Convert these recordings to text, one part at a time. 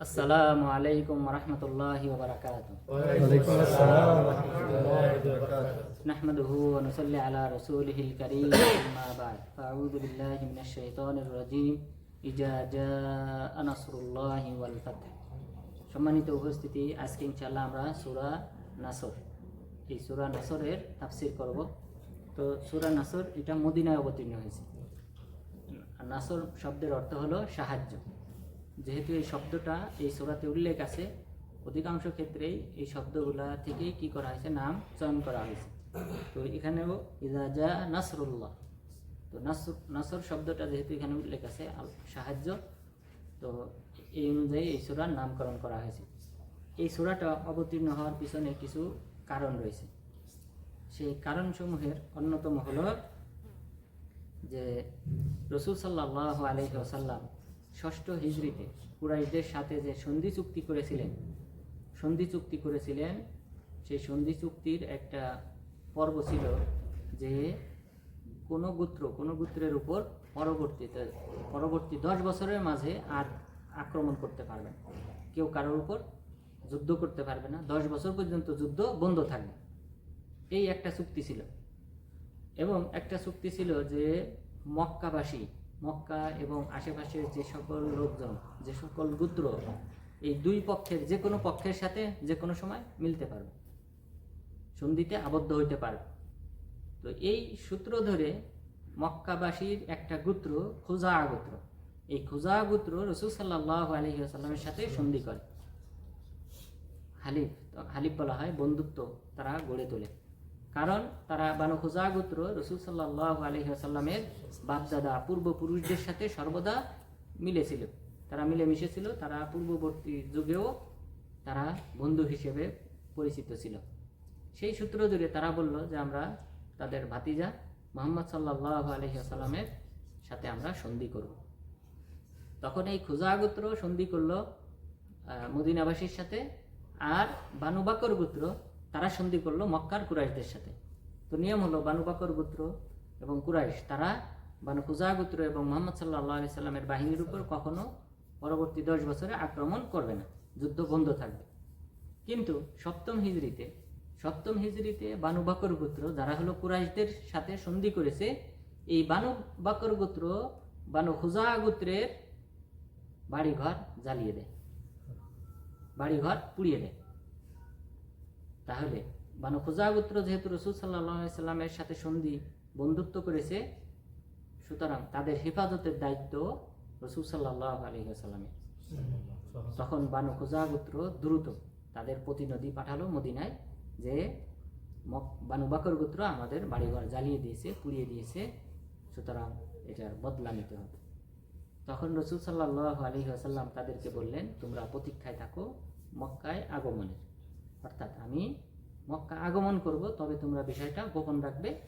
আসসালামু আলাইকুম রহমতুল্লাহি ওবরাকাতুহ وعليكم السلام ورحمة الله وبركاته نحمده ونصلي على رسوله الكريم أما بعد فأعوذ بالله من الشيطان الرجيم إذا جاء نصر الله والفتح সম্মানিত উপস্থিতি আজকে ইনশাআল্লাহ আমরা সূরা নাসর এই সূরা নাসরের তাফসীর করব তো সূরা নাসর এটা মদিনায় অবতীর্ণ হয়েছে আর নাসর শব্দের অর্থ হলো সাহায্য যেহেতু এই শব্দটা এই সূরাতে উল্লেখ আছে, অধিকাংশ ক্ষেত্রেই এই শব্দগুলা থেকেই কি করা হয়েছে? নাম চয়ন করা হয়েছে। তো এখানেও ইজাজা নাসরুল্লাহ। তো নাসর নাসর শব্দটা যেহেতু এখানে উল্লেখ আছে সাহায্য, তো এই অনুযায়ী এই সূরার নামকরণ করা হয়েছে। এই সূরাটা অবতীর্ণ হওয়ার পিছনে কিছু কারণ রয়েছে। সেই কারণসমূহের অন্যতম হলো যে রসুল সাল্লাহ আলহি ষষ্ঠ হিজড়িতে কুরাইশদের সাথে যে সন্ধি চুক্তি করেছিলেন, সন্ধি চুক্তি করেছিলেন, সেই সন্ধি চুক্তির একটা পর্ব ছিল যে কোনো গোত্র, কোনো গোত্রের উপর পরবর্তীতে, পরবর্তী দশ বছরের মাঝে আর আক্রমণ করতে পারবে না। কেউ কারোর উপর যুদ্ধ করতে পারবে না। দশ বছর পর্যন্ত যুদ্ধ বন্ধ থাকবে। এই একটা চুক্তি ছিল। এবং একটা চুক্তি ছিল যে মক্কাবাসী মক্কা এবং আশেপাশের যে সকল লোকজন, যে সকল গোত্র, এই দুই পক্ষের যে কোনো পক্ষের সাথে যে কোনো সময় মিলতে পারবে। সন্ধিতে আবদ্ধ হইতে পারবে। তো এই সূত্র ধরে মক্কাবাসীর একটা গোত্র খুজা গোত্র। এই খুজা গোত্র রসুল সাল্লাহ সাথে সন্ধি করে। হালিফ হালিফ বলা হয় বন্ধুত্ব তারা গড়ে তোলে। কারণ তারা বানু খুজা গোত্র রসুল সাল্লাহ আলহিহাস্লামের বাপদাদা, পূর্বপুরুষদের সাথে সর্বদা মিলেছিল। তারা মিলে মিশেছিল তারা পূর্ববর্তী যুগেও তারা বন্ধু হিসেবে পরিচিত ছিল। সেই সূত্র ধরে তারা বলল যে আমরা তাদের ভাতিজা মোহাম্মদ সাল্লাহ আলহিহাস্লামের সাথে আমরা সন্ধি করব। তখন এই খুজা গোত্র সন্ধি করল মদিনাবাসীর সাথে। আর বানুবাকর গোত্র তারা সন্ধি করল মক্কার কুরাইশদের সাথে। তো নিয়ম হলো বানু বাকর গোত্র এবং কুরাইশ, তারা বানু খুজা গোত্র এবং মোহাম্মদ সাল্লাহ সাল্লামের বাহিনীর উপর কখনো পরবর্তী দশ বছরে আক্রমণ করবে না। যুদ্ধ বন্ধ থাকবে। কিন্তু সপ্তম হিজড়িতে সপ্তম হিজড়িতে বানু বাকর গোত্র, যারা হলো কুরাইশদের সাথে সন্ধি করেছে, এই বানু বাকর গোত্র বানু হুজা গোত্রের বাড়িঘর জ্বালিয়ে দেয়। বাড়িঘর পুড়িয়ে দেয়। তাহলে বানু খুজা গোত্র যেহেতু রসুল সাল্লাহ সাথে সন্ধি বন্ধুত্ব করেছে, সুতরাং তাদের হেফাজতের দায়িত্ব রসুল সাল্লাহ আলী সাল্লামের তখন বানু খুজা গোত্র দ্রুত তাদের প্রতিনিধি পাঠালো মদিনায় যে বানু বাকর গোত্র আমাদের বাড়িঘর জ্বালিয়ে দিয়েছে, পুড়িয়ে দিয়েছে, সুতরাং এটার বদলা নিতে হবে। তখন রসুল সাল্লাহ আলী আসাল্লাম তাদেরকে বললেন, তোমরা প্রতীক্ষায় থাকো মক্কায় আগমনের। অর্থাৎ আমি মক্কা আগমন করব তবে তোমরা বিষয়টা গোপন রাখবে।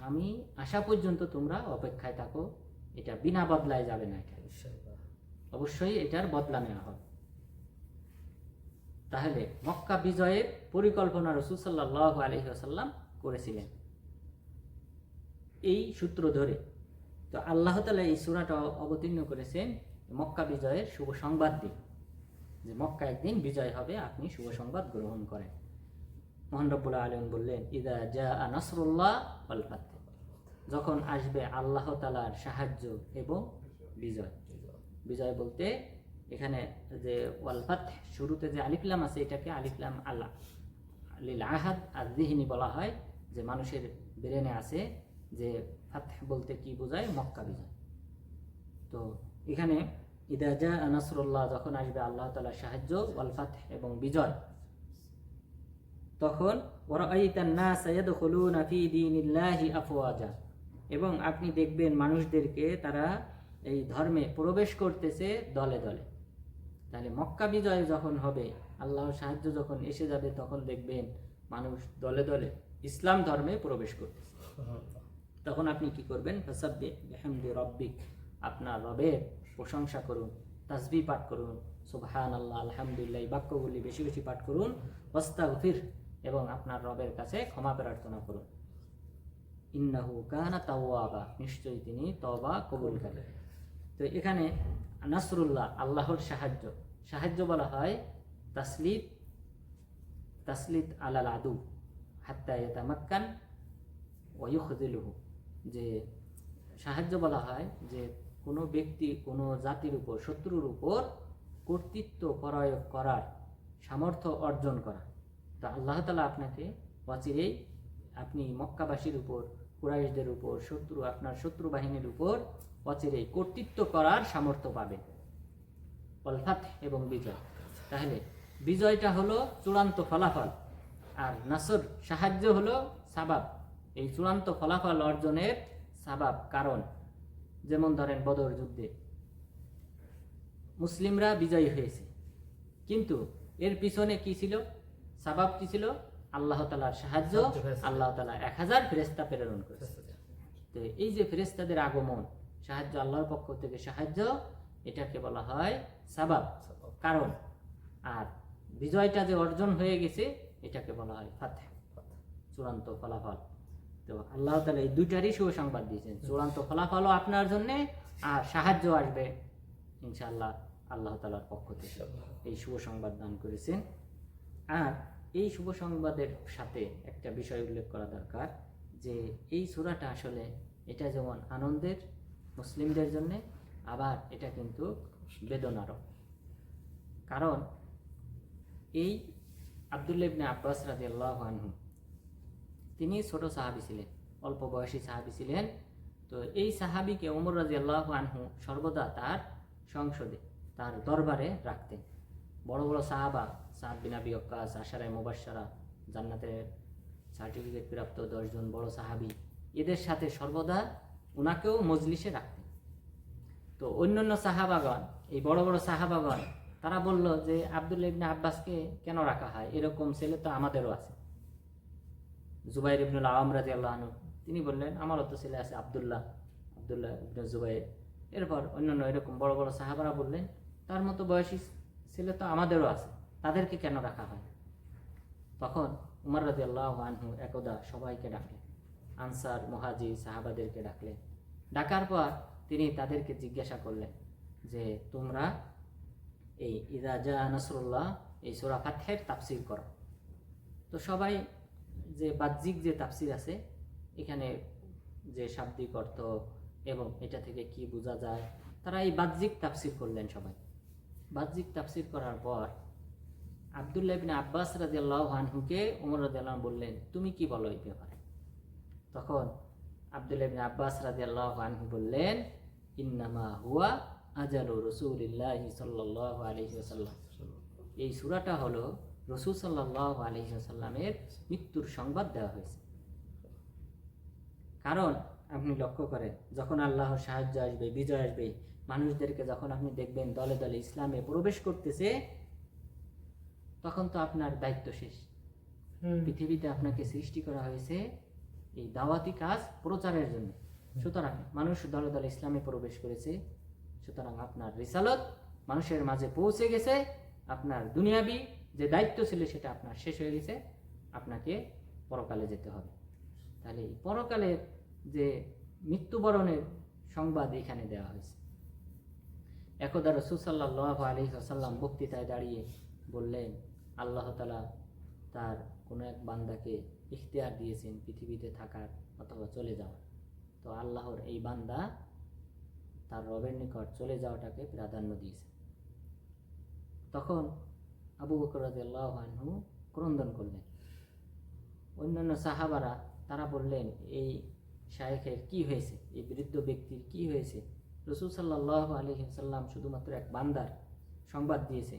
আমি আসা পর্যন্ত তোমরা অপেক্ষায় থাকো এটা বিনা বদলায় যাবে না এটা। অবশ্যই এটার বদলা নেওয়া হবে। তাহলে মক্কা বিজয়ের পরিকল্পনা রসুল সাল্লাহ আলহিহাসাল্লাম করেছিলেন। এই সূত্র ধরে। তো আল্লাহ তালা এই সুরাটা অবতীর্ণ করেছেন মক্কা বিজয়ের শুভ সংবাদ দিন যে মক্কা একদিন বিজয় হবে, আপনি শুভ সংবাদ গ্রহণ করেন। মোহানরবুল্লাহ আলম বললেন, ইদা জা নাসরুল্লাহ ওয়াল ফাতহ। যখন আসবে আল্লাহ তালার সাহায্য এবং বিজয়। বিজয় বলতে এখানে যে ওয়ালফাত শুরুতে যে আলিফলাম আছে, এটাকে আলিফলাম আল্লাহ লিল আহাদ, আর দিহিনী বলা হয়, যে মানুষের ব্রেনে আছে যে ফাতহ বলতে কি বোঝায়? মক্কা বিজয়। তো এখানে ইদাজা নাসরুল্লাহ যখন আসবে আল্লাহ তালার সাহায্য ওয়ালফাত এবং বিজয়। তখন আফওয়াজা। এবং আপনি দেখবেন মানুষদেরকে তারা এই ধর্মে প্রবেশ করতেছে দলে দলে। তাহলে মক্কা বিজয় যখন হবে আল্লাহর সাহায্য যখন এসে যাবে তখন দেখবেন মানুষ দলে দলে ইসলাম ধর্মে প্রবেশ করতেছে। তখন আপনি কি করবেন? ফাসাব্বি রব্বিক আপনার রবের প্রশংসা করুন তাসবি পাঠ করুন সুবহান আল্লাহ আলহামদুলিল্লাহ এই বাক্যগুলি বেশি বেশি পাঠ করুন ওয়াস্তাগফির এবং আপনার রবের কাছে ক্ষমা প্রার্থনা করুন। ইন্নাহু কানা তাওয়াবা নিশ্চয়ই তিনি তওবা কবুলকারী তো এখানে নাসরুল্লাহ আল্লাহর সাহায্য। সাহায্য বলা হয় তাসলিদ তাসলিদ আলাল আদু হাত্তা ইয়াতামাক্কান ওয়ুখদিলুহু যে সাহায্য বলা হয় যে কোনো ব্যক্তি কোনো জাতির উপর, শত্রুর উপর কর্তৃত্ব প্রয়োগ করার সামর্থ্য অর্জন করা। তো আল্লাহ তালা আপনাকে অচিরেই আপনি মক্কাবাসীর উপর, কুরাইশদের উপর, শত্রু, আপনার শত্রু বাহিনীর উপর অচিরেই কর্তৃত্ব করার সামর্থ্য পাবেন। অলফাত এবং বিজয়। তাহলে বিজয়টা হলো চূড়ান্ত ফলাফল আর নাসর সাহায্য হলো সাবাব। এই চূড়ান্ত ফলাফল অর্জনের সাবাব কারণ। যেমন ধরেন বদর যুদ্ধে। মুসলিমরা বিজয়ী হয়েছে। কিন্তু এর পিছনে কি ছিল? সাবাব কি ছিল? আল্লাহ তালার সাহায্য আল্লাহ তালা এক হাজার ফেরেস্তা প্রেরণ করেছে। তো এই যে ফেরেস্তাদের আগমন সাহায্য আল্লাহর পক্ষ থেকে সাহায্য এটাকে বলা হয় সাবাব। কারণ আর বিজয়টা যে অর্জন হয়ে গেছে এটাকে বলা হয় ফাতে চূড়ান্ত ফলাফল। তো আল্লাহ তালা এই দুইটারই শুভ সংবাদ দিয়েছেন। চূড়ান্ত ফলাফলও আপনার জন্যে আর সাহায্য আসবে ইনশাআল্লাহ আল্লাহ তালার পক্ষ থেকে। এই শুভ সংবাদ দান করেছেন। আর এই শুভ সংবাদের সাথে একটা বিষয় উল্লেখ করা দরকার যে এই সূরাটা আসলে এটা যেমন আনন্দের মুসলিমদের জন্য আবার এটা কিন্তু বেদনারও। কারণ এই আবদুল্লা ইবনে আব্বাস রাজি আল্লাহ আনহু তিনি ছোট সাহাবি ছিলেন, অল্প বয়সী সাহাবি ছিলেন। তো এই সাহাবিকে ওমর রাজি আল্লাহ আনহু সর্বদা তার সংসদে, তার দরবারে রাখতেন। বড় বড় সাহাবা, সাদ বিন আবি ওয়াক্কাস আশারায় মুবাশশারা, জান্নাতের সার্টিফিকেট প্রাপ্ত দশজন বড় সাহাবি, এদের সাথে সর্বদা ওনাকেও মজলিসে রাখতেন। তো অন্যান্য সাহাবাগণ, এই বড় বড় সাহাবাগণ, তারা বলল যে আব্দুল ইবনে আব্বাসকে কেন রাখা হয়? এরকম ছেলে তো আমাদেরও আছে। জুবাইর ইবনুল আওয়াম রাজি আল্লাহ তিনি বললেন আমারও তো ছেলে আছে আবদুল্লাহ আবদুল্লাহ ইবনে জুবাইর। এরপর অন্যান্য এরকম বড় বড় সাহাবারা বললেন, তার মতো বয়সী ছেলে তো আমাদেরও আছে, তাদেরকে কেন রাখা হয়? তখন উমর রাজি আল্লাহ একদা সবাইকে ডাকলেন, আনসার, মহাজি, সাহাবাদেরকে ডাকলেন। ডাকার পর তিনি তাদেরকে জিজ্ঞাসা করলেন যে, তোমরা এই ইরাজা নাসরুল্লাহ, এই সোরা ফাতহের তাফসির করো? তো সবাই যে বাহ্যিক যে তাফসির আছে, এখানে যে শাব্দিক অর্থ এবং এটা থেকে কি বোঝা যায়, তারা এই বাহ্যিক তাফসির করলেন সবাই। বাহ্যিক তাফসির করার পর আবদুল্লাহ ইবনে আব্বাস রাদিয়াল্লাহু আনহুকে ওমর রাদিয়াল্লাহু বললেন, তুমি কি বলো এই ব্যাপারে? তখন আবদুল্লাহ ইবনে আব্বাস রাদিয়াল্লাহু আনহু বললেন, ইন্নামা হুয়া আজালু রাসূলিল্লাহি সাল্লাল্লাহু আলাইহি ওয়াসাল্লাম। এই সূরাটা হলো রসুল সাল্লাল্লাহু আলাইহি ওয়াসাল্লামের মৃত্যুর সংবাদ দেওয়া হয়েছে। কারণ আপনি লক্ষ্য করেন যখন আল্লাহর সাহায্য আসবে বিজয় আসবে মানুষদেরকে যখন আপনি দেখবেন দলে দলে ইসলামে প্রবেশ করতেছে তখন তো আপনার দায়িত্ব শেষ। পৃথিবীতে আপনাকে সৃষ্টি করা হয়েছে এই দাওয়াতি কাজ প্রচারের জন্য। সুতরাং মানুষ দলে দলে ইসলামে প্রবেশ করেছে সুতরাং আপনার রিসালত মানুষের মাঝে পৌঁছে গেছে আপনার দুনিয়াবি যে দায়িত্ব ছিল সেটা আপনার শেষ হয়ে গেছে, আপনাকে পরকালে যেতে হবে। তাহলে এই পরকালের যে মৃত্যুবরণের সংবাদ এখানে দেওয়া হয়েছে। একদা রসুল সাল্লাহ আলী আসাল্লাম বক্তৃতায় দাঁড়িয়ে বললেন, আল্লাহ তালা তার কোনো এক বান্দাকে ইখতিয়ার দিয়েছেন পৃথিবীতে থাকার অথবা চলে যাওয়ার। তো আল্লাহর এই বান্দা তার রবের নিকট চলে যাওয়াটাকে প্রাধান্য দিয়েছে। তখন আবু বকর আনহু ক্রন্দন করলেন। অন্যান্য সাহাবারা, তারা বললেন, এই শায়েখের কি হয়েছে? এই বৃদ্ধ ব্যক্তির কি হয়েছে? রসুল সাল্লাহ আলহি সাল্লাম শুধুমাত্র এক বান্দার সংবাদ দিয়েছে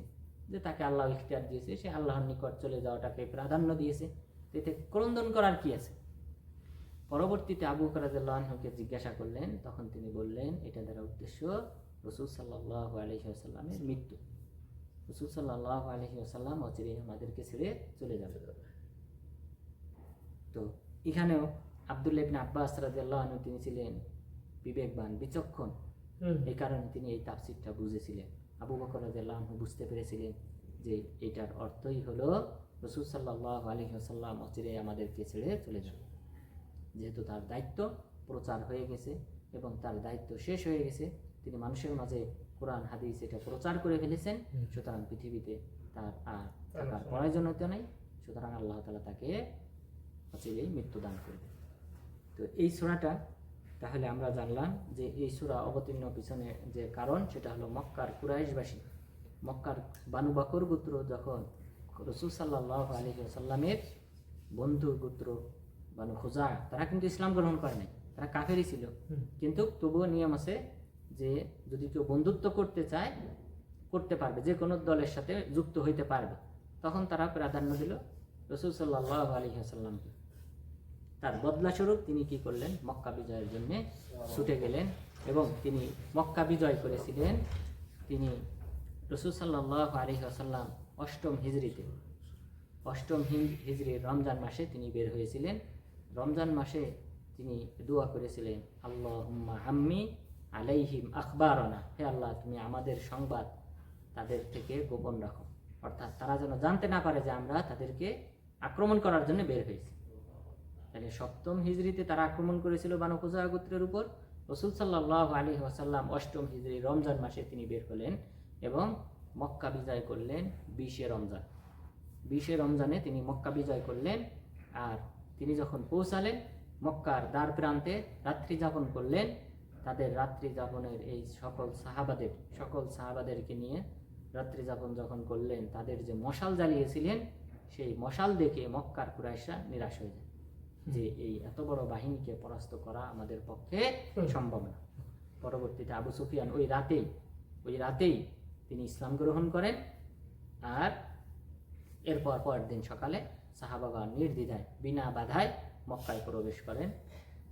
যে তাকে আল্লাহ ইখতিয়ার দিয়েছে, সে আল্লাহর নিকট চলে যাওয়াটাকে প্রাধান্য দিয়েছে। এতে ক্রন্দন করার কি আছে? পরবর্তীতে আবু করাজকে জিজ্ঞাসা করলেন, তখন তিনি বললেন, এটা দ্বারা উদ্দেশ্য রসুল সাল্লাহ আলহিহাসাল্লামের মৃত্যু। রসুল সাল্লাহ আলহিহাসাল্লাম অচিরে আমাদেরকে ছেড়ে চলে যাবে। তো এখানেও আবদুল্লাহ ইবনে আব্বাস রাদিয়াল্লাহু আনহু তিনি ছিলেন বিবেকবান বিচক্ষণ। এই কারণে তিনি এই তাফসিরটা বুঝেছিলেন। আবু বকর রাদিয়াল্লাহু আনহু বুঝতে পেরেছিলেন যে এটার অর্থই হলো রসুল সাল্লাহ আলহি আসাল্লাম অচিরে আমাদেরকে ছেড়ে চলে যাবে। যেহেতু তার দায়িত্ব প্রচার হয়ে গেছে এবং তার দায়িত্ব শেষ হয়ে গেছে তিনি মানুষের মাঝে কোরআন হাদিস এটা প্রচার করে ফেলেছেন সুতরাং পৃথিবীতে তার আর থাকার প্রয়োজনীয়তা নেই সুতরাং আল্লাহ তালা তাকে অচিরেই মৃত্যুদান করবে তো এই সূরাটা তাহলে আমরা জানলাম যে এই সূরা অবতীর্ণ পিছনে যে কারণ সেটা হলো মক্কার কুরাইশবাসী। মক্কার বানু বকর গোত্র যখন রসুল সাল্লাহ আলী সাল্লামের বন্ধু গোত্র বানু খুজা তারা কিন্তু ইসলাম গ্রহণ করে নাই তারা কাফেরই ছিল। কিন্তু তবুও নিয়ম আছে যে যদি কেউ বন্ধুত্ব করতে চায়, করতে পারবে, যে কোনো দলের সাথে যুক্ত হইতে পারবে, তখন তারা প্রাধান্য দিল রসুল সাল্লাহ আলী সাল্লামকে তার বদলাস্বরূপ তিনি কি করলেন? মক্কা বিজয়ের জন্যে ছুটে গেলেন এবং তিনি মক্কা বিজয় করেছিলেন। তিনি রসুল সাল্লাহ আলী আসাল্লাম অষ্টম হিজড়িতে অষ্টম হি- হিজড়ির রমজান মাসে তিনি বের হয়েছিলেন। রমজান মাসে তিনি দোয়া করেছিলেন আল্লাহ আম্মি আলাইহিম আখবারনা। হে আল্লাহ, তুমি আমাদের সংবাদ তাদের থেকে গোপন রাখো। অর্থাৎ তারা যেন জানতে না পারে যে আমরা তাদেরকে আক্রমণ করার জন্য বের হয়েছি। তাহলে সপ্তম হিজড়িতে তারা আক্রমণ করেছিল বানু খুজা গোত্রের উপর। রসুল সাল্লাহ আলী ওয়াসাল্লাম অষ্টম হিজড়ি রমজান মাসে তিনি বের হলেন এবং মক্কা বিজয় করলেন বিশে রমজান। বিশে রমজানে তিনি মক্কা বিজয় করলেন আর তিনি যখন পৌঁছালেন, মক্কার দ্বার প্রান্তে রাত্রি যাপন করলেন। তাদের রাত্রি যাপনের এই সকল সাহাবাদের সকল সাহাবাদেরকে নিয়ে রাত্রি যাপন যখন করলেন তাদের যে মশাল জ্বালিয়েছিলেন সেই মশাল দেখে মক্কার কুরাইশা নিরাশ হয়ে যায়। যে এই এত বড় বাহিনীকে পরাস্ত করা আমাদের পক্ষে সম্ভব না। পরবর্তীতে আবু সুফিয়ান ওই রাতেই ওই রাতেই তিনি ইসলাম গ্রহণ করেন আর এরপর পরের দিন সকালে সাহাবাগা নির্দ্বিধায় বিনা বাধায় মক্কায় প্রবেশ করেন।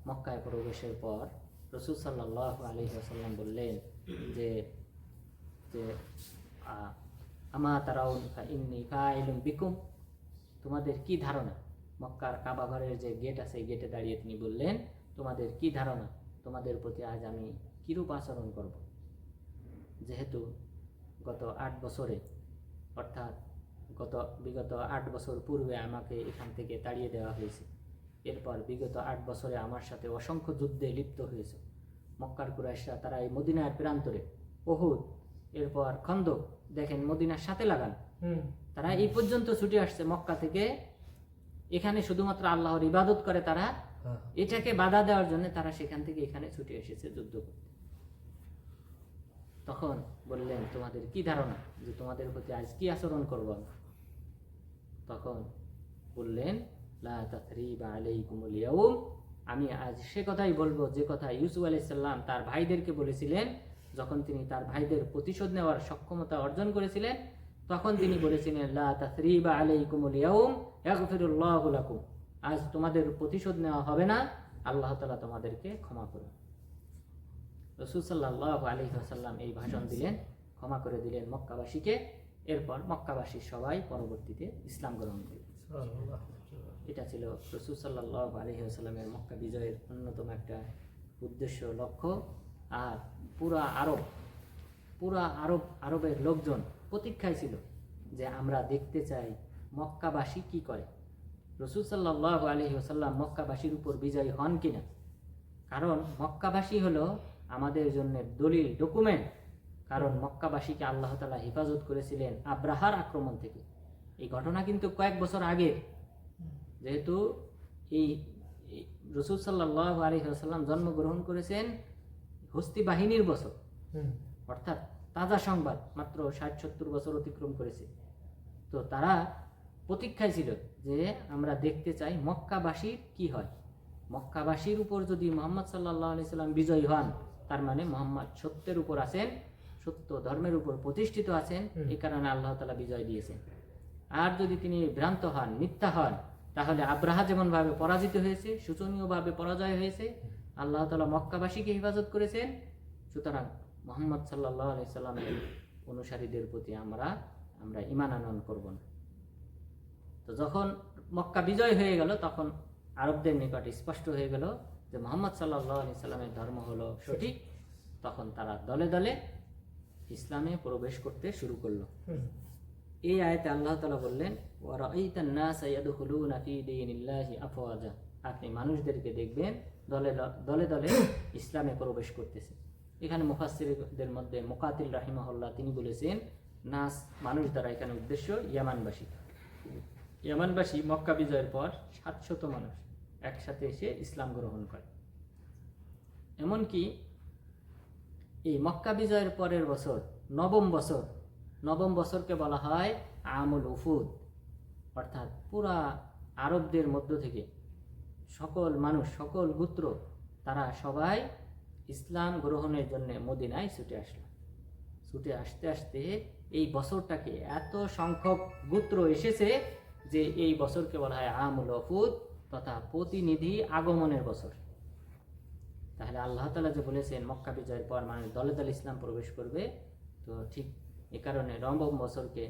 মক্কায় প্রবেশের পর রসুল সাল্লাহ আলী আসাল্লাম বললেন যে যে আমা তারাউন বিকুম। তোমাদের কি ধারণা? মক্কার কাবা ঘরের যে গেট আছে গেটে দাঁড়িয়ে তিনি বললেন, তোমাদের কি ধারণা? তোমাদের প্রতি আজ আমি কিরূপ আচরণ করব? যেহেতু গত আট বছরে, অর্থাৎ গত, বিগত আট বছর পূর্বে আমাকে এখান থেকে তাড়িয়ে দেওয়া হয়েছে। এরপর বিগত আট বছরে আমার সাথে অসংখ্য যুদ্ধে লিপ্ত হয়েছে। মক্কার কুরাইশরা তারা এই মদিনার প্রান্তরে ওহুদ এরপর খন্দক দেখেন মদিনার সাথে লাগান। তারা এই পর্যন্ত ছুটে আসছে মক্কা থেকে। এখানে শুধুমাত্র আল্লাহর ইবাদত করে তারা। হ্যাঁ। এটাকে বাধা দেওয়ার জন্য তারা সেখান থেকে এখানে ছুটে এসেছে যুদ্ধ করতে। তখন বললেন তোমাদের কি ধারণা যে তোমাদের প্রতি আজ কি আচরণ করব তখন বললেন লা আমি আজ সে কথাই বলব, যে কথা ইউসুফ আলাইসাল্লাম তার ভাইদেরকে বলেছিলেন। যখন তিনি তার ভাইদের প্রতিশোধ নেওয়ার সক্ষমতা অর্জন করেছিলেন, তখন তিনি বলেছিলেন, লা আজ তোমাদের প্রতিশোধ নেওয়া হবে না, আল্লাহ তাআলা তোমাদেরকে ক্ষমা করুন। রসুল আসাল্লাম এই ভাষণ দিলেন, ক্ষমা করে দিলেন মক্কাবাসীকে। এরপর মক্কাবাসী সবাই পরবর্তীতে ইসলাম গ্রহণ করলেন। এটা ছিল রসুল সাল্লাহ আলী আসাল্লামের মক্কা বিজয়ের অন্যতম একটা উদ্দেশ্য লক্ষ্য। আর পুরা আরব পুরা আরব, আরবের লোকজন প্রতীক্ষায় ছিল যে আমরা দেখতে চাই মক্কাবাসী কি করে। রসুল সাল্লাহ আলী আসাল্লাম মক্কাবাসীর উপর বিজয়ী হন কিনা? কারণ মক্কাবাসী হলো আমাদের জন্য দলিল, ডকুমেন্ট। কারণ মক্কাবাসীকে আল্লাহ তালা হেফাজত করেছিলেন আব্রাহার আক্রমণ থেকে। এই ঘটনা কিন্তু কয়েক বছর আগে যেহেতু এই রসুল সাল্লাহ আলী জন্মগ্রহণ করেছেন হস্তি বাহিনীর বছর। অর্থাৎ তাজা সংবাদ মাত্র ষাট সত্তর বছর অতিক্রম করেছে। তো তারা প্রতীক্ষায় ছিল যে আমরা দেখতে চাই মক্কাবাসীর কি হয়। মক্কাবাসীর উপর যদি মোহাম্মদ সাল্লাহ আলি সাল্লাম বিজয়ী হন তার মানে মোহাম্মদ সত্যের উপর আছেন সত্য ধর্মের উপর প্রতিষ্ঠিত আছেন এই কারণে আল্লাহ তালা বিজয় দিয়েছেন। আর যদি তিনি ভ্রান্ত হন মিথ্যা হন তাহলে আব্রাহা যেমনভাবে পরাজিত হয়েছে, শোচনীয়ভাবে পরাজয় হয়েছে, আল্লাহ তালা মক্কাবাসীকে হেফাজত করেছেন। সুতরাং মোহাম্মদ সাল্লাহ আলি সাল্লামের অনুসারীদের প্রতি আমরা আমরা ইমান আনয়ন করব না। তো যখন মক্কা বিজয় হয়ে গেল, তখন আরবদের নিকট স্পষ্ট হয়ে গেল যে মোহাম্মদ সাল্লাহ আলি সাল্লামের ধর্ম হলো সঠিক। তখন তারা দলে দলে ইসলামে প্রবেশ করতে শুরু করল। এই আয়াতে আল্লাহ তালা বললেন আপনি মানুষদেরকে দেখবেন, দলে দলে দলে ইসলামে প্রবেশ করতেছে। এখানে মুফাসসিরদের মধ্যে মুকাতিল রাহিমাহুল্লাহ তিনি বলেছেন, নাস মানুষ দ্বারা এখানে উদ্দেশ্য ইয়ামানবাসী। ইয়ামানবাসী মক্কা বিজয়ের পর সাতশত মানুষ একসাথে এসে ইসলাম গ্রহণ করে। এমনকি এই মক্কা বিজয়ের পরের বছর, নবম বছর নবম বছরকে বলা হয় আমুল উফুদ। অর্থাৎ পুরা আরবদের মধ্য থেকে সকল মানুষ, সকল গোত্র, তারা সবাই ইসলাম গ্রহণের জন্য মদিনায় ছুটে আসলো। ছুটে আসতে আসতে এই বছরটাকে এত সংখ্যক গোত্র এসেছে যে এই বছরকে বলা হয় আমুল অফুদ তথা প্রতিনিধি আগমনের বছর। তাহলে আল্লাহ তালা যে বলেছেন, মক্কা বিজয়ের পর মানুষ দলে দলে ইসলাম প্রবেশ করবে, তো ঠিক এ কারণে নবম বছরকে,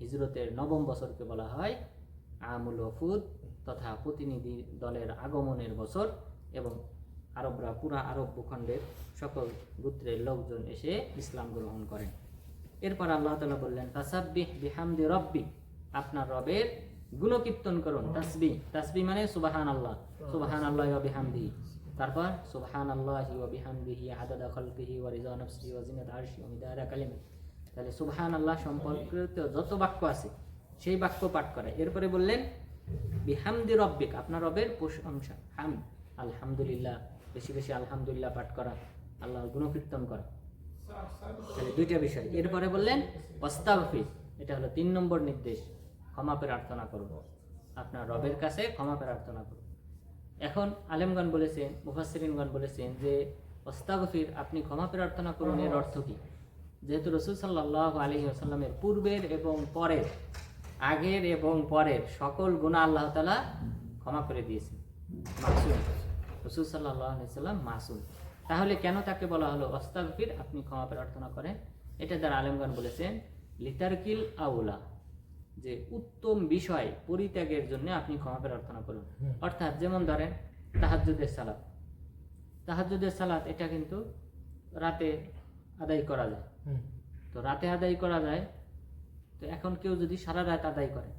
হিজরতের নবম বছরকে বলা হয় আমুল ওফুদ তথা প্রতিনিধি দলের আগমনের বছর এবং আরবরা পুরা আরব ভূখণ্ডের সকল গোত্রের লোকজন এসে ইসলাম গ্রহণ করেন। এরপর আল্লাহ তালা বললেন তাসাব্বিহ বিহামদি রব্বি আপনার রবের গুণকীর্তন করুন তাসবি তাসবি মানে সুবাহান আল্লাহ সুবাহান আল্লাহ বিহামদি। তারপর সুবহান আল্লাহি বিহামদিহি আদাদা খালকিহি ওয়া রিজা নাফসিহি ওয়া জিনাত আরশি ওয়া মিদাদা কালিমি। তাহলে সুবহান আল্লাহ সম্পর্কিত যত বাক্য আছে, সেই বাক্য পাঠ করে। এরপরে বললেন, বিহামদি রব্বিক আপনার রবের প্রশংসা। হাম, আলহামদুলিল্লাহ। বেশি বেশি আলহামদুলিল্লাহ পাঠ করা, আল্লাহর গুণকীর্তন করা। তাহলে দুইটা বিষয়। এরপরে বললেন অস্তাগফির এটা হলো তিন নম্বর নির্দেশ, ক্ষমা প্রার্থনা করুন আপনার রবের কাছে ক্ষমা প্রার্থনা করব। এখন আলেমগণ বলেছেন, মুফাসসিরিনগণ বলেছেন যে অস্তাগফির আপনি ক্ষমা প্রার্থনা করুন, এর অর্থ কি? যেহেতু রসুল সাল্লাহ আলী আসাল্লামের পূর্বের এবং পরের আগের এবং পরের সকল গুণা আল্লাহ তালা ক্ষমা করে দিয়েছেন। মাসুম। রসুল সাল্লাহ সাল্লাম মাসুম। তাহলে কেন তাকে বলা হলো অস্তাগফির আপনি ক্ষমা প্রার্থনা করেন। এটা দ্বারা আলেমগণ বলেছেন লিতারকিল আউলা যে উত্তম বিষয় পরিত্যাগের জন্য আপনি ক্ষমা প্রার্থনা করুন। অর্থাৎ যেমন ধরেন তাহাজ্জুদের সালাত। তাহাজ্জুদের সালাত এটা কিন্তু রাতে আদায় করা যায়। তো রাতে আদায় করা যায়। তো এখন কেউ যদি সারা রাত আদায় করে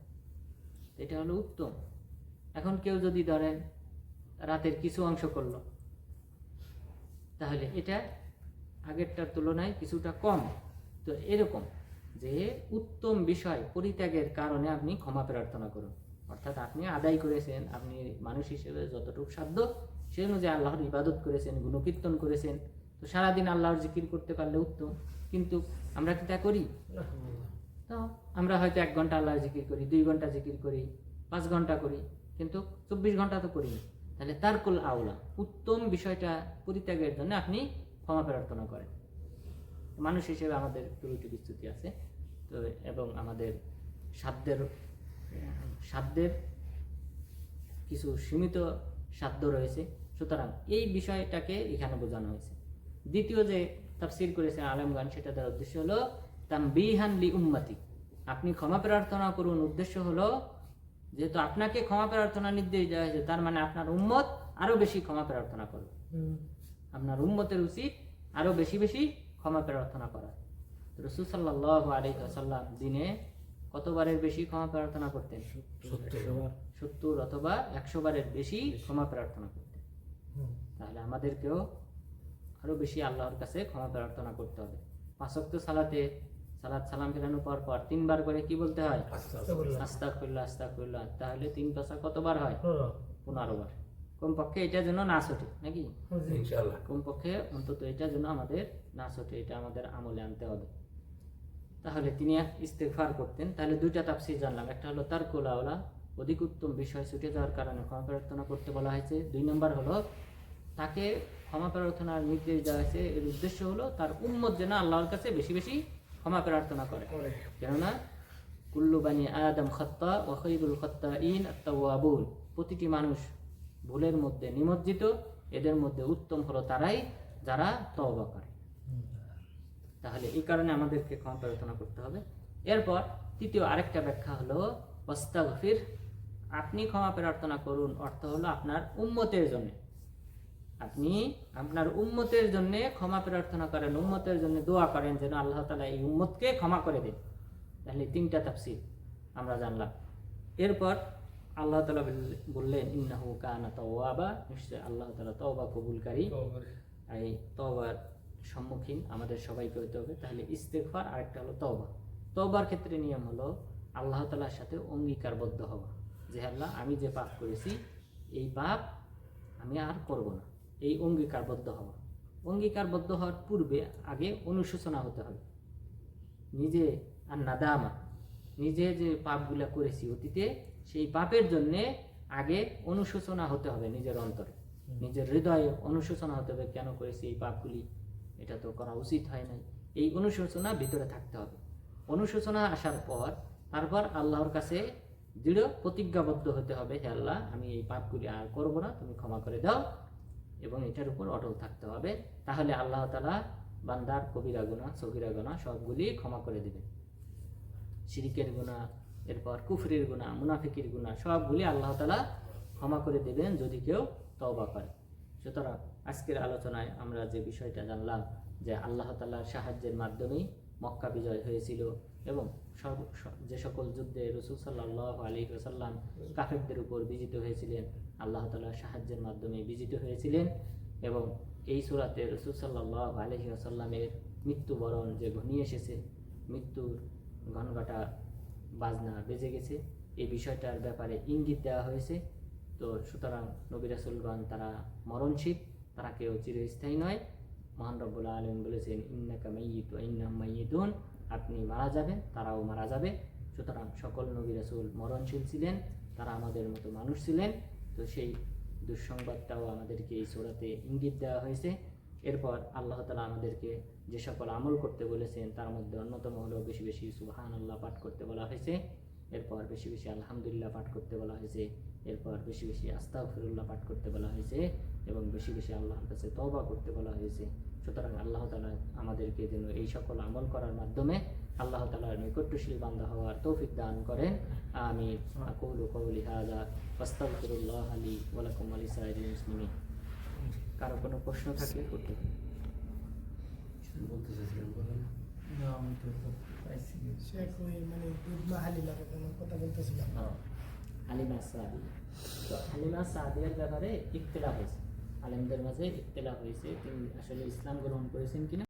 এটা হলো উত্তম। এখন কেউ যদি ধরেন রাতের কিছু অংশ করল, তাহলে এটা আগেরটার তুলনায় কিছুটা কম। তো এরকম যে উত্তম বিষয় পরিত্যাগের কারণে আপনি ক্ষমা প্রার্থনা করুন। অর্থাৎ আপনি আদায় করেছেন, আপনি মানুষ হিসেবে যতটুকু সাধ্য সে অনুযায়ী আল্লাহর ইবাদত করেছেন, গুণকীর্তন করেছেন। তো সারাদিন আল্লাহর জিকির করতে পারলে উত্তম। কিন্তু আমরা কি তা করি? তো আমরা হয়তো এক ঘণ্টা আল্লাহর জিকির করি, দুই ঘণ্টা জিকির করি, পাঁচ ঘণ্টা করি, কিন্তু চব্বিশ ঘণ্টা তো করি। তাহলে তার কুল আউলা উত্তম বিষয়টা পরিত্যাগের জন্য আপনি ক্ষমা প্রার্থনা করেন। মানুষ হিসেবে আমাদের ত্রুটি বিচ্যুতি আছে, তো এবং আমাদের সাধ্যের সাধ্যের কিছু সীমিত সাধ্য রয়েছে। সুতরাং এই বিষয়টাকে এখানে বোঝানো হয়েছে। দ্বিতীয় যে তাফসির করেছেন আলমগান সেটা তার উদ্দেশ্য হলো তামবিহান লি উম্মতি আপনি ক্ষমা প্রার্থনা করুন উদ্দেশ্য হলো যেহেতু আপনাকে ক্ষমা প্রার্থনা নির্দেশ দেওয়া হয়েছে তার মানে আপনার উম্মত আরও বেশি ক্ষমা প্রার্থনা করবে। আপনার উম্মতের উচিত আরও বেশি বেশি ক্ষমা প্রার্থনা করা। রসুল সাল্লাহ আলহিহাসাল্লাম দিনে কতবারের বেশি ক্ষমা প্রার্থনা করতেন? সত্তর। অথবা একশো বারের বেশি ক্ষমা প্রার্থনা করতেন। তাহলে আমাদেরকেও আরও বেশি আল্লাহর কাছে ক্ষমা প্রার্থনা করতে হবে। পাঁচক্ত সালাতে সালাত সালাম ফেরানো পর পর তিনবার করে কি বলতে হয়? আস্তাগফিরুল্লাহ। আস্তাগফিরুল্লাহ তাহলে তিন পাশা কতবার হয়? পনেরো। বার কমপক্ষে এটা যেন না ছোটে নাকি? কমপক্ষে অন্তত এটা যেন আমাদের না ছোটে এটা আমাদের আমলে আনতে হবে। তাহলে তিনি ইস্তেফার করতেন। তাহলে দুইটা তাফসির জানলাম। একটা হলো তার কোলাওলা অধিক উত্তম বিষয় ছুটে যাওয়ার কারণে ক্ষমা প্রার্থনা করতে বলা হয়েছে। দুই নম্বর হলো তাকে ক্ষমা প্রার্থনার নির্দেশ দেওয়া হয়েছে এর উদ্দেশ্য হলো তার উম্মত যেন আল্লাহর কাছে বেশি বেশি ক্ষমা প্রার্থনা করে। কেননা কুল্লু বানি আদম খত্তা ও খৈবুল খত্তা ইন আত্মাবুল প্রতিটি মানুষ ভুলের মধ্যে নিমজ্জিত এদের মধ্যে উত্তম হলো তারাই যারা তওবা করে। তাহলে এই কারণে আমাদেরকে ক্ষমা প্রার্থনা করতে হবে। এরপর তৃতীয় আরেকটা ব্যাখ্যা হলো ওয়াস্তাগফির আপনি ক্ষমা প্রার্থনা করুন অর্থ হলো আপনার উম্মতের জন্য। আপনি আপনার উম্মতের জন্য ক্ষমা প্রার্থনা করেন, উম্মতের জন্য দোয়া করেন যেন আল্লাহ তালা এই উম্মতকে ক্ষমা করে দেন। তাহলে তিনটা তাফসির আমরা জানলাম। এরপর আল্লাহ তালা বললেন, ইন্নাহু কানা তওয়াবা নিশ্চয় আল্লাহ তালা তওবা কবুলকারী। এই তবার সম্মুখীন আমাদের সবাইকে হতে হবে। তাহলে ইস্তেকফার আরেকটা হলো তবা তবার ক্ষেত্রে নিয়ম হলো আল্লাহ তালার সাথে অঙ্গীকারবদ্ধ হওয়া। যে আল্লাহ আমি যে পাপ করেছি, এই পাপ আমি আর করব না। এই অঙ্গীকারবদ্ধ হওয়া। অঙ্গীকারবদ্ধ হওয়ার পূর্বে আগে অনুশোচনা হতে হবে। নিজে আর নাদামা নিজে যে পাপগুলা করেছি অতীতে সেই পাপের জন্যে আগে অনুশোচনা হতে হবে নিজের অন্তরে। নিজের হৃদয়ে অনুশোচনা হতে হবে কেন করেছি এই পাপগুলি? এটা তো করা উচিত হয় নাই। এই অনুশোচনা ভিতরে থাকতে হবে। অনুশোচনা আসার পর তারপর আল্লাহর কাছে দৃঢ় প্রতিজ্ঞাবদ্ধ হতে হবে হে আল্লাহ আমি এই পাপগুলি আর করব না তুমি ক্ষমা করে দাও। এবং এটার উপর অটল থাকতে হবে, তাহলে আল্লাহ তালা বান্দার কবিরা গুণা সগিরা গুণা সবগুলি ক্ষমা করে দেবেন। শিরিকের গুণা এরপর কুফরির গুণা মুনাফিকির গুণা সবগুলি আল্লাহ তালা ক্ষমা করে দেবেন যদি কেউ তওবা করে। সুতরাং আজকের আলোচনায় আমরা যে বিষয়টা জানলাম যে আল্লাহ তালার সাহায্যের মাধ্যমেই মক্কা বিজয় হয়েছিল এবং যে সকল যুদ্ধে রসুল সাল্লাহ আলী সাল্লাম কাফেরদের উপর বিজিত হয়েছিলেন, আল্লাহ তালার সাহায্যের মাধ্যমে বিজিত হয়েছিলেন এবং এই সুরাতে রসুল সাল্লাহ আলহি আসাল্লামের মৃত্যুবরণ যে ঘনিয়ে এসেছে, মৃত্যুর ঘনঘটা বাজনা বেজে গেছে। এই বিষয়টার ব্যাপারে ইঙ্গিত দেওয়া হয়েছে। তো সুতরাং নবী রাসুলগণ তারা মরণশীল, তারা কেউ চিরস্থায়ী নয়। মহান রব্বুল্লাহ আলম বলেছেন, ইন্নাকা মাইয়িত ইন্নাম মাইয়িতুন। আপনি মারা যাবেন, তারাও মারা যাবে। সুতরাং সকল নবী রাসুল মরণশীল ছিলেন, তারা আমাদের মতো মানুষ ছিলেন। তো সেই দুঃসংবাদটাও আমাদেরকে এই সোরাতে ইঙ্গিত দেওয়া হয়েছে। এরপর আল্লাহ তালা আমাদেরকে যে সকল আমল করতে বলেছেন, তার মধ্যে অন্যতম হলো বেশি বেশি সুবহান আল্লাহ পাঠ করতে বলা হয়েছে। এরপর বেশি বেশি আলহামদুলিল্লাহ পাঠ করতে বলা হয়েছে। এরপর বেশি বেশি আস্তাগ ফিরুল্লাহ পাঠ করতে বলা হয়েছে। এবং বেশি বেশি আল্লাহর কাছে তওবা করতে বলা হয়েছে। সুতরাং আল্লাহ তালা আমাদেরকে যেন এই সকল আমল করার মাধ্যমে আল্লাহ তালার নিকটশীল বান্ধা হওয়ার তৌফিক দান করেন। আমি আকুলু কৌলি হাদা আস্তাগফিরুল্লাহ আলী ওয়ালাকুম আলী সাইদুল মুসলিমিন। কারও কোনো প্রশ্ন থাকলে করতে বলতে চাইছিলাম বলেন। মানে হালিমা সাদিয়ার ব্যাপারে ইখতলাফ হয়েছে। আলেমদের মাঝে ইখতলাফ হয়েছে তিনি আসলে ইসলাম গ্রহণ করেছেন কিনা